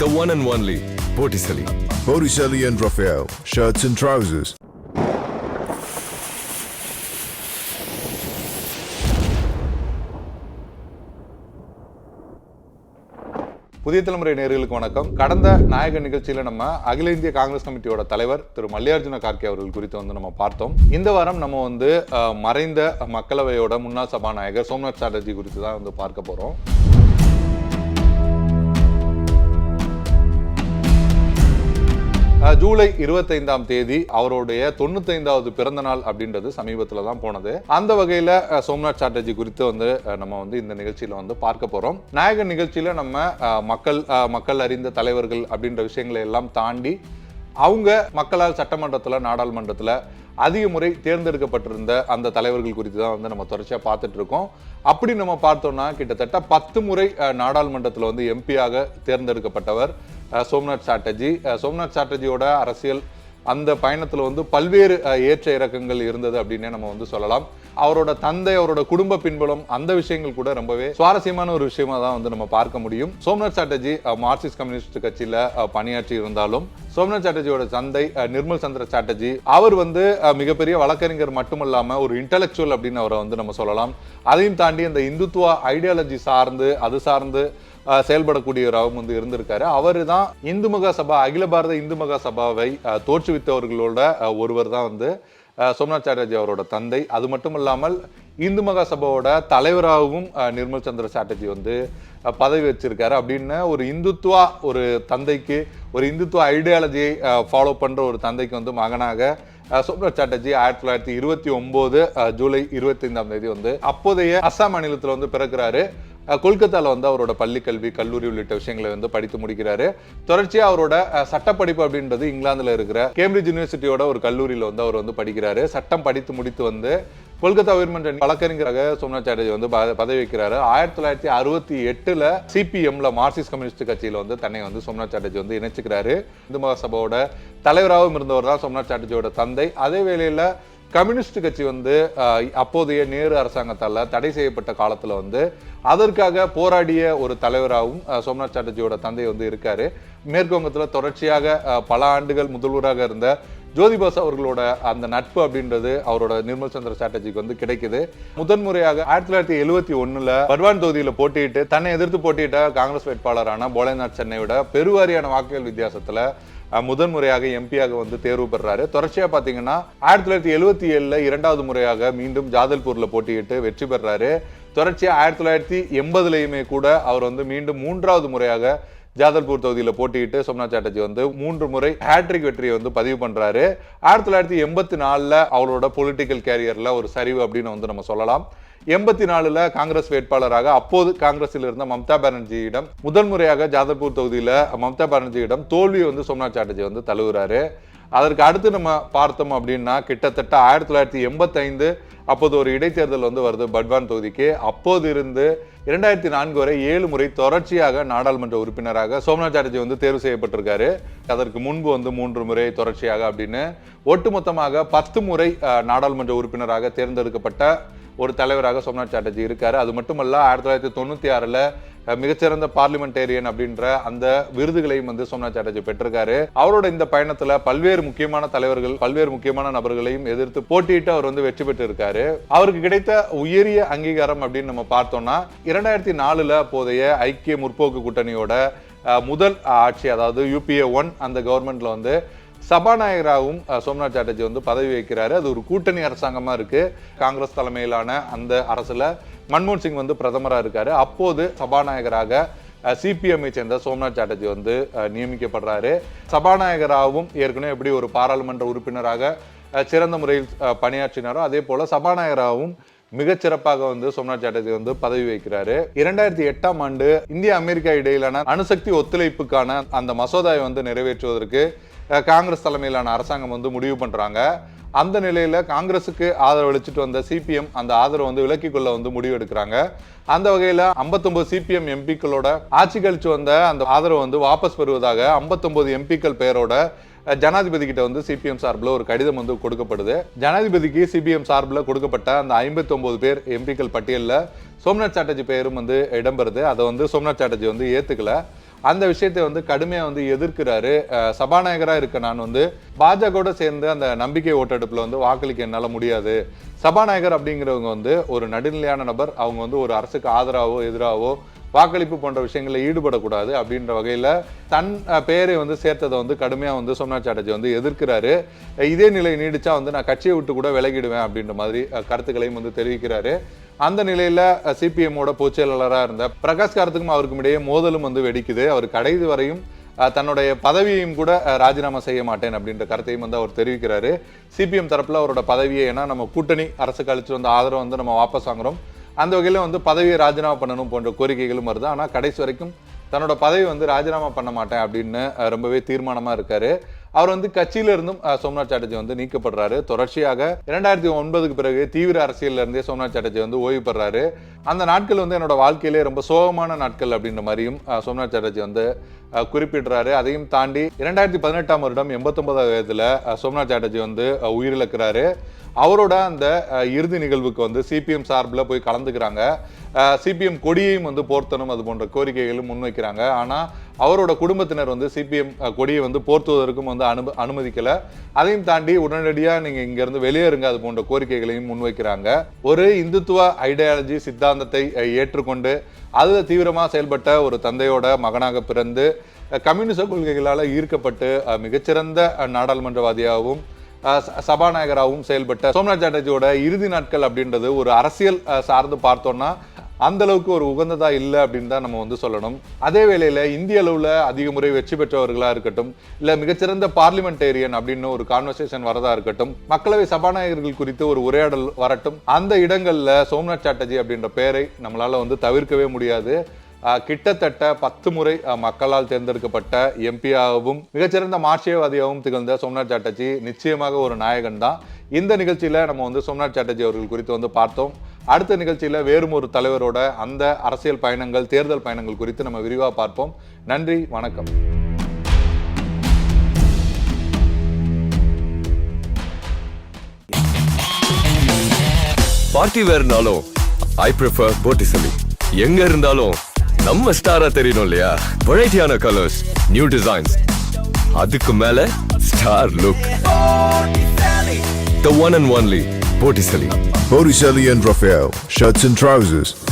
the one and only Botticelli. Botticelli and Raphael, shirts and trousers. புதிய தலைமுறை நேயர்களுக்கு வணக்கம் கடந்த நாயக நிகழ்ச்சியில நம்ம அகில இந்திய காங்கிரஸ் கமிட்டியோட தலைவர் திரு மல்லிகார்ஜுன கார்கே அவர்கள் குறித்து வந்து நம்ம பார்த்தோம் இந்த வாரம் நம்ம வந்து மறைந்த மக்களவையோட முன்னாள் சபாநாயகர் சோம்நாத் சாட்டர்ஜி குறித்து தான் வந்து பார்க்க போறோம் ஜூலை இருபத்தைந்தாம் தேதி அவருடைய தொண்ணூத்தைந்தாவது பிறந்த நாள் அப்படின்றது சமீபத்தில் தான் போனது. அந்த வகையில் சோம்நாத் சாட்டர்ஜி குறித்து வந்து நம்ம வந்து இந்த நிகழ்ச்சியில் வந்து பார்க்க போகிறோம் நாயகர் நிகழ்ச்சியில் நம்ம மக்கள் மக்கள் அறிந்த தலைவர்கள் அப்படின்ற விஷயங்களை எல்லாம் தாண்டி அவங்க மக்களால் சட்டமன்றத்தில் நாடாளுமன்றத்தில் அதிக முறை தேர்ந்தெடுக்கப்பட்டிருந்த அந்த தலைவர்கள் குறித்து தான் வந்து நம்ம தொடர்ச்சியாக பார்த்துட்டு இருக்கோம். அப்படி நம்ம பார்த்தோம்னா கிட்டத்தட்ட பத்து முறை நாடாளுமன்றத்தில் வந்து எம்பியாக தேர்ந்தெடுக்கப்பட்டவர் சோம்நாத் சாட்டர்ஜி. சோம்நாத் சாட்டர்ஜியோட அரசியல் அந்த பயணத்தில் வந்து பல்வேறு ஏற்ற இறக்கங்கள் இருந்தது அப்படின்னே நம்ம வந்து சொல்லலாம். அவரோட தந்தை அவரோட குடும்ப பின்புலம் அந்த விஷயங்கள் கூட ரொம்பவே சுவாரஸ்யமான ஒரு விஷயமா தான் வந்து நம்ம பார்க்க முடியும். சோம்நாத் சாட்டர்ஜி மார்க்சிஸ்ட் கம்யூனிஸ்ட் கட்சியில பணியாற்றி இருந்தாலும் சோம்நாத் சாட்டர்ஜியோட தந்தை நிர்மல் சந்திர சாட்டர்ஜி அவர் வந்து மிகப்பெரிய வழக்கறிஞர் மட்டுமல்லாம ஒரு இன்டலெக்சுவல் அப்படின்னு அவரை வந்து நம்ம சொல்லலாம். அதையும் தாண்டி அந்த இந்துத்துவ ஐடியாலஜி சார்ந்து அது சார்ந்து செயல்படக்கூடியவராகவும் வந்து இருந்திருக்காரு. அவர் தான் இந்து மகா சபா அகில பாரத இந்து மகா சபாவை தோற்றுவித்தவர்களோட ஒருவர் தான் வந்து சோம்நாத் சாட்டர்ஜி அவரோட தந்தை. அது மட்டும் இல்லாமல் இந்து மகா சபாவோட தலைவராகவும் நிர்மல் சந்திர சாட்டர்ஜி வந்து பதவி வச்சிருக்காரு. அப்படின்னு ஒரு இந்துத்துவா ஒரு தந்தைக்கு ஒரு இந்துத்துவ ஐடியாலஜியை ஃபாலோ பண்ணுற ஒரு தந்தைக்கு வந்து மகனாக சோம்நாத் சாட்டர்ஜி ஆயிரத்தி தொள்ளாயிரத்தி இருபத்தி ஒம்போது ஜூலை இருபத்தி ஐந்தாம் தேதி வந்து அப்போதைய அஸ்ஸாம் மாநிலத்தில் வந்து பிறக்கிறாரு. கொல்கத்தாவில் வந்து அவரோட பள்ளி கல்வி கல்லூரி உள்ளிட்ட விஷயங்களை வந்து படித்து முடிக்கிறாரு. தொடர்ச்சியாக அவரோட சட்டப்படிப்பு அப்படின்றது இங்கிலாந்தில் இருக்கிற கேம்பிரிட்ஜ் யூனிவர்சிட்டியோட ஒரு கல்லூரியில் வந்து அவர் வந்து படிக்கிறாரு. சட்டம் படித்து முடித்து வந்து கொல்கத்தா உயர்மன்ற வழக்கறிஞராக சோம்நாத் சாட்டர்ஜி வந்து ப- பதவி வைக்கிறாரு ஆயிரத்தி தொள்ளாயிரத்தி அறுபத்தி எட்டுல சிபிஎம்ல மார்க்சிஸ்ட் கம்யூனிஸ்ட் கட்சியில வந்து தன்னை வந்து சோம்நாத் சாட்டர்ஜி வந்து இணைச்சுக்கிறாரு. இந்து மகாசபாவோட தலைவராகவும் இருந்தவர் தான் சோம்நாத் சாட்டர்ஜியோட தந்தை. அதே வேளையில கம்யூனிஸ்ட் கட்சி வந்து அப்போதைய நேரு அரசாங்கத்தால் தடை செய்யப்பட்ட காலத்தில் வந்து அதற்காக போராடிய ஒரு தலைவராகவும் சோம்நாத் சாட்டர்ஜியோட தந்தை வந்து இருக்காரு. மேற்குவங்கத்தில் தொடர்ச்சியாக பல ஆண்டுகள் முதல்வராக இருந்த ஜோதிபாஸ் அவர்களோட அந்த நட்பு அப்படின்றது அவரோட நிர்மல் சந்திர சாட்டர்ஜிக்கு வந்து கிடைக்குது. முதன்முறையாக ஆயிரத்தி தொள்ளாயிரத்தி எழுவத்தி ஒன்னுல பர்வான் தொகுதியில் போட்டியிட்டு தன்னை எதிர்த்து போட்டியிட்ட காங்கிரஸ் வேட்பாளரான போலேநாத் சென்னையோட பெருவாரியான வாக்குகள் வித்தியாசத்துல முதன் முதன்முறையாக எம்பியாக வந்து தேர்வு பெறாரு. தொடர்ச்சியா பாத்தீங்கன்னா ஆயிரத்தி தொள்ளாயிரத்தி எழுபத்தி ஏழுல இரண்டாவது முறையாக மீண்டும் ஜாதல்பூர்ல போட்டியிட்டு வெற்றி பெறாரு. தொடர்ச்சியா ஆயிரத்தி தொள்ளாயிரத்தி எண்பதுலயுமே கூட அவர் வந்து மீண்டும் மூன்றாவது முறையாக ஜாதல்பூர் தொகுதியில் போட்டியிட்டு சோம்நாத் சாட்டர்ஜி வந்து மூன்று முறை ஹேட்ரிக் வெற்றியை வந்து பதிவு பண்ணுறாரு ஆயிரத்தி தொள்ளாயிரத்தி எண்பத்தி நாலில் அவரோட பொலிட்டிக்கல் கேரியரில் ஒரு சரிவு அப்படின்னு வந்து நம்ம சொல்லலாம். எண்பத்தி நாலுல காங்கிரஸ் வேட்பாளராக அப்போது காங்கிரஸில் இருந்த மம்தா பானர்ஜியிடம் முதல் முறையாக ஜாதல்பூர் தொகுதியில் மம்தா பானர்ஜியிடம் தோல்வியை வந்து சோம்நாத் சாட்டர்ஜி வந்து தழுவுறாரு. அதற்கு அடுத்து நம்ம பார்த்தோம் அப்படின்னா கிட்டத்தட்ட ஆயிரத்தி தொள்ளாயிரத்தி எண்பத்தைந்து அப்போது ஒரு இடைத்தேர்தல் வந்து வருது பட்வான் தொகுதிக்கு. அப்போது இருந்து இரண்டாயிரத்தி நான்கு வரை ஏழு முறை தொடர்ச்சியாக நாடாளுமன்ற உறுப்பினராக சோம்நாத் சாட்டர்ஜி வந்து தேர்வு செய்யப்பட்டிருக்காரு. அதற்கு முன்பு வந்து மூன்று முறை தொடர்ச்சியாக அப்படின்னு ஒட்டுமொத்தமாக பத்து முறை நாடாளுமன்ற உறுப்பினராக தேர்ந்தெடுக்கப்பட்ட ஒரு தலைவராக சோம்நாத் சாட்டர்ஜி இருக்கார். அது மட்டுமல்ல ஆயிரத்தி தொள்ளாயிரத்தி தொண்ணூற்றி ஆறில் மிகச்சிறந்த பார்லிமெண்டேரியன் அப்படின்ற அந்த விருதுகளையும் வந்து சோம்நாத் சாட்டர்ஜி பெற்றிருக்காரு. அவரோட இந்த பயணத்துல பல்வேறு முக்கியமான தலைவர்கள் பல்வேறு முக்கியமான நபர்களையும் எதிர்த்து போட்டியிட்டு அவர் வந்து வெற்றி பெற்று இருக்காரு அவருக்கு கிடைத்த உயரிய அங்கீகாரம் அப்படின்னு நம்ம பார்த்தோம்னா இரண்டாயிரத்தி நாலுல போதைய ஐக்கிய முற்போக்கு கூட்டணியோட முதல் ஆட்சி அதாவது யூபிஏ ஒன் அந்த கவர்மெண்ட்ல வந்து சபாநாயகராகவும் சோம்நாத் சாட்டர்ஜி வந்து பதவி வைக்கிறாரு அது ஒரு கூட்டணி அரசாங்கமாக இருக்குது காங்கிரஸ் தலைமையிலான அந்த அரசில் மன்மோகன் சிங் வந்து பிரதமராக இருக்காரு. அப்போது சபாநாயகராக சிபிஎம்ஐ சேர்ந்த சோம்நாத் சாட்டர்ஜி வந்து நியமிக்கப்படுறாரு. சபாநாயகராகவும் ஏற்கனவே எப்படி ஒரு பாராளுமன்ற உறுப்பினராக சிறந்த முறையில் பணியாற்றினாரோ அதே போல் சபாநாயகராகவும் மிகச்சிறப்பாக வந்து சோம்நாத் சாட்டர்ஜி வந்து பதவி வைக்கிறாரு இரண்டாயிரத்தி எட்டாம் ஆண்டு இந்தியா அமெரிக்கா இடையிலான அணுசக்தி ஒத்துழைப்புக்கான அந்த மசோதாவை வந்து நிறைவேற்றுவதற்கு காங்கிரஸ் தலைமையிலான அரசாங்கம் வந்து முடிவு பண்ணுறாங்க அந்த நிலையில் காங்கிரஸுக்கு ஆதரவு அளிச்சுட்டு வந்த சிபிஎம் அந்த ஆதரவு வந்து விலக்கிக் கொள்ள வந்து முடிவு எடுக்கிறாங்க. அந்த வகையில் ஐம்பத்தொம்பது சிபிஎம் எம்பிக்களோட ஆட்சி கழிச்சு வந்த அந்த ஆதரவு வந்து வாபஸ் பெறுவதாக 59 எம்பிக்கள் பெயரோட ஜனாதிபதி கிட்ட வந்து சிபிஎம் சார்பில் ஒரு கடிதம் வந்து கொடுக்கப்படுது. ஜனாதிபதிக்கு சிபிஎம் சார்பில் கொடுக்கப்பட்ட அந்த 59 பேர் எம்பிக்கள் பட்டியலில் சோம்நாத் சாட்டர்ஜி பெயரும் வந்து இடம்பெறுது. அதை வந்து சோம்நாத் சாட்டர்ஜி வந்து ஏற்றுக்கலை அந்த விஷயத்தை வந்து கடுமையாக வந்து எதிர்க்கிறாரு. சபாநாயகராக இருக்க நான் வந்து பாஜகவோட சேர்ந்து அந்த நம்பிக்கை ஓட்டெடுப்பில் வந்து வாக்களிக்க என்னால் முடியாது. சபாநாயகர் அப்படிங்கிறவங்க வந்து ஒரு நடுநிலையான நபர். அவங்க வந்து ஒரு அரசுக்கு ஆதரவோ எதிராகவோ வாக்களிப்பு போன்ற விஷயங்களில் ஈடுபடக்கூடாது அப்படின்ற வகையில் தன் பெயரை வந்து சேர்த்ததை வந்து கடுமையாக வந்து சோம்நாத் சாட்டர்ஜி வந்து எதிர்க்கிறாரு. இதே நிலை நீடிச்சா வந்து நான் கட்சியை விட்டு கூட விலகிடுவேன் அப்படின்ற மாதிரி கருத்துக்களையும் வந்து தெரிவிக்கிறாரு. அந்த நிலையில சிபிஎம்மோட பொதுச் செயலாளராக இருந்த பிரகாஷ் காரத்துக்கும் அவருக்கும் இடையே மோதலும் வந்து வெடிக்குது. அவர் கடைசி வரையும் தன்னுடைய பதவியையும் கூட ராஜினாமா செய்ய மாட்டேன் அப்படின்ற கருத்தையும் வந்து அவர் தெரிவிக்கிறாரு. சிபிஎம் தரப்புல அவரோட பதவியை ஏன்னா நம்ம கூட்டணி அரசு கழிச்சு வந்த ஆதரவு வந்து நம்ம வாபஸ் வாங்குறோம். அந்த வகையில் வந்து பதவியை ராஜினாமா பண்ணணும் போன்ற கோரிக்கைகளும் வருது. ஆனால் கடைசி வரைக்கும் தன்னோட பதவி வந்து ராஜினாமா பண்ண மாட்டேன் அப்படின்னு ரொம்பவே தீர்மானமாக இருக்காரு. அவர் வந்து கட்சியில இருந்தும் சோம்நாத் சாட்டர்ஜி வந்து நீக்கப்படுறாரு. தொடர்ச்சியாக இரண்டாயிரத்தி ஒன்பதுக்கு பிறகு தீவிர அரசியல்ல இருந்தே சோம்நாத் சாட்டர்ஜி வந்து ஓய்வு பெறாரு. அந்த நாட்கள் வந்து என்னோட வாழ்க்கையிலே ரொம்ப சோகமான நாட்கள் அப்படின்ற மாதிரியும் சோம்நாத் சாட்டர்ஜி வந்து குறிப்பிடுறாரு. அதையும் தாண்டி இரண்டாயிரத்தி பதினெட்டாம் வருடம் எண்பத்தொன்பதாவது வயதுல சோம்நாத் சாட்டர்ஜி வந்து உயிரிழக்கிறாரு. அவரோட அந்த இறுதி நிகழ்வுக்கு வந்து சிபிஎம் சார்பில் போய் கலந்துக்கிறாங்க. சிபிஎம் கொடியையும் வந்து போர்த்தணும் அது போன்ற கோரிக்கைகளும் முன்வைக்கிறாங்க. ஆனால் அவரோட குடும்பத்தினர் வந்து சிபிஎம் கொடியை வந்து போர்த்துவதற்கும் வந்து அனு அனுமதிக்கலை. அதையும் தாண்டி உடனடியாக நீங்கள் இங்கேருந்து வெளியேறுங்க அது போன்ற கோரிக்கைகளையும் முன்வைக்கிறாங்க. ஒரு இந்துத்துவ ஐடியாலஜி சித்தாந்தத்தை ஏற்றுக்கொண்டு அதில் தீவிரமாக செயல்பட்ட ஒரு தந்தையோட மகனாக பிறந்து கம்யூனிச கொள்கைகளால் ஈர்க்கப்பட்டு மிகச்சிறந்த நாடாளுமன்றவாதியாகவும் ச- சபாநாயகராகவும் செயல்பட்ட சோம்நாத் சாட்டர்ஜியோட இறுதி நாட்கள் அப்படின்றது ஒரு அரசியல் சார்ந்து பார்த்தோம்னா அந்த அளவுக்கு ஒரு உகந்ததா இல்லை அப்படின்னு தான் நம்ம வந்து சொல்லணும். அதே வேளையில் இந்திய அளவில் அதிக முறை வெற்றி பெற்றவர்களாக இருக்கட்டும் இல்லை மிகச்சிறந்த பார்லிமெண்டேரியன் அப்படின்னு ஒரு கான்வர்சேஷன் வரதா இருக்கட்டும் மக்களவை சபாநாயகர்கள் குறித்து ஒரு உரையாடல் வரட்டும் அந்த இடங்களில் சோம்நாத் சாட்டர்ஜி அப்படின்ற பெயரை நம்மளால் வந்து தவிர்க்கவே முடியாது. கிட்டத்தட்ட பத்து முறை மக்களால் தேர்ந்தெடுக்கப்பட்ட எம்பியாகவும் மிகச்சிறந்த மார்க்சியவாதியாகவும் திகழ்ந்த சோம்நாத் சாட்டர்ஜி நிச்சயமாக ஒரு நாயகன் தான். இந்த நிகழ்ச்சியில் நம்ம வந்து சோம்நாத் சாட்டர்ஜி அவர்கள் குறித்து வந்து பார்த்தோம். அடுத்த நிகழ்ச்சியில் வேறும் ஒரு தலைவரோட அந்த அரசியல் பயணங்கள் தேர்தல் பயணங்கள் குறித்து நம்ம விரிவாக பார்ப்போம். நன்றி வணக்கம். பார்ட்டி வேர்னாலும் ஐ ப்ரிஃபர் போட்டிசலி எங்க இருந்தாலும் நம்ம ஸ்டாரா தெரியணும் இல்லையா? வெரைட்டியான கலர்ஸ் நியூ டிசைன்ஸ் அதுக்கு மேல star look the one and only Botticelli. Botticelli and Raphael, shirts and trousers.